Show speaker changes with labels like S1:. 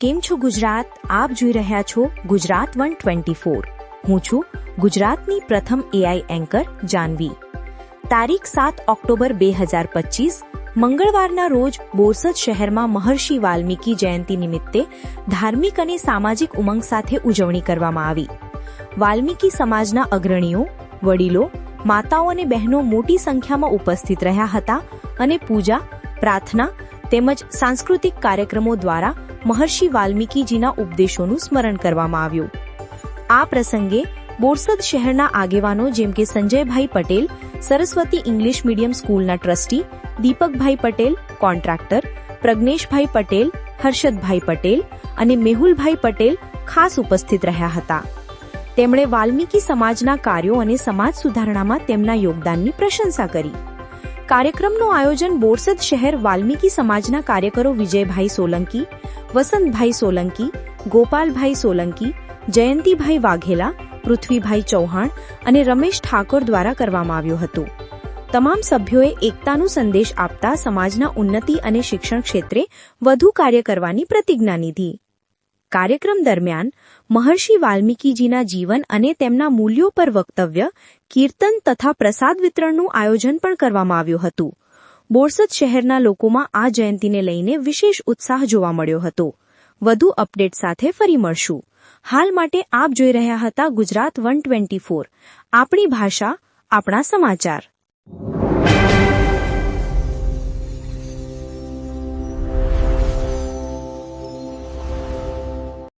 S1: કેમ છો ગુજરાત? આપ જોઈ રહ્યા છો ગુજરાત વન ટ્વેન્ટી ફોર. હું છું ગુજરાતની પ્રથમ એઆઈ એન્કર જાનવી. તારીખ સાત ઓક્ટોબર બે હજાર પચીસ, મંગળવારના રોજ બોરસદ શહેરમાં મહર્ષિ વાલ્મીકી જયંતિ નિમિત્તે ધાર્મિક અને સામાજિક ઉમંગ સાથે ઉજવણી કરવામાં આવી. વાલ્મીકી સમાજના અગ્રણીઓ, વડીલો, માતાઓ અને બહેનો મોટી સંખ્યામાં ઉપસ્થિત રહ્યા હતા અને પૂજા, પ્રાર્થના તેમજ સાંસ્કૃતિક કાર્યક્રમો દ્વારા મહર્ષિ વાલ્મીકીજીના ઉપદેશોનું સ્મરણ કરવામાં આવ્યું. આ પ્રસંગે બોરસદ શહેરના આગેવાનો જેમ કે સંજયભાઈ પટેલ, સરસ્વતી ઇંગ્લિશ મીડિયમ સ્કૂલના ટ્રસ્ટી દીપકભાઈ પટેલ, કોન્ટ્રાક્ટર પ્રજ્ઞેશભાઈ પટેલ, હર્ષદભાઈ પટેલ અને મેહુલભાઈ પટેલ ખાસ ઉપસ્થિત રહ્યા હતા. તેમણે વાલ્મીકી સમાજના કાર્યો અને સમાજ સુધારણામાં તેમના યોગદાનની પ્રશંસા કરી. કાર્યક્રમનું આયોજન બોરસદ શહેર વાલ્મીકી સમાજના કાર્યકરો વિજયભાઈ સોલંકી, વસંતભાઈ સોલંકી, ગોપાલભાઈ સોલંકી, જયંતિભાઈ વાઘેલા, પૃથ્વીભાઈ ચૌહાણ અને રમેશ ઠાકોર દ્વારા કરવામાં આવ્યું હતું. તમામ સભ્યોએ એકતાનો સંદેશ આપતા સમાજના ઉન્નતિ અને શિક્ષણ ક્ષેત્રે વધુ કાર્ય કરવાની પ્રતિજ્ઞા લીધી. કાર્યક્રમ દરમિયાન મહર્ષિ વાલ્મીકીજીના જીવન અને તેમના મૂલ્યો પર વક્તવ્ય, કીર્તન તથા પ્રસાદ વિતરણનું આયોજન પણ કરવામાં આવ્યું હતું. બોરસદ શહેરના લોકોમાં આ જયંતિને લઈને વિશેષ ઉત્સાહ જોવા મળ્યો હતો. વધુ અપડેટ સાથે ફરી મળશું. હાલ માટે આપ જોઈ રહ્યા હતા ગુજરાત વન ટ્વેન્ટી ફોર. આપણી ભાષા, આપણા સમાચાર.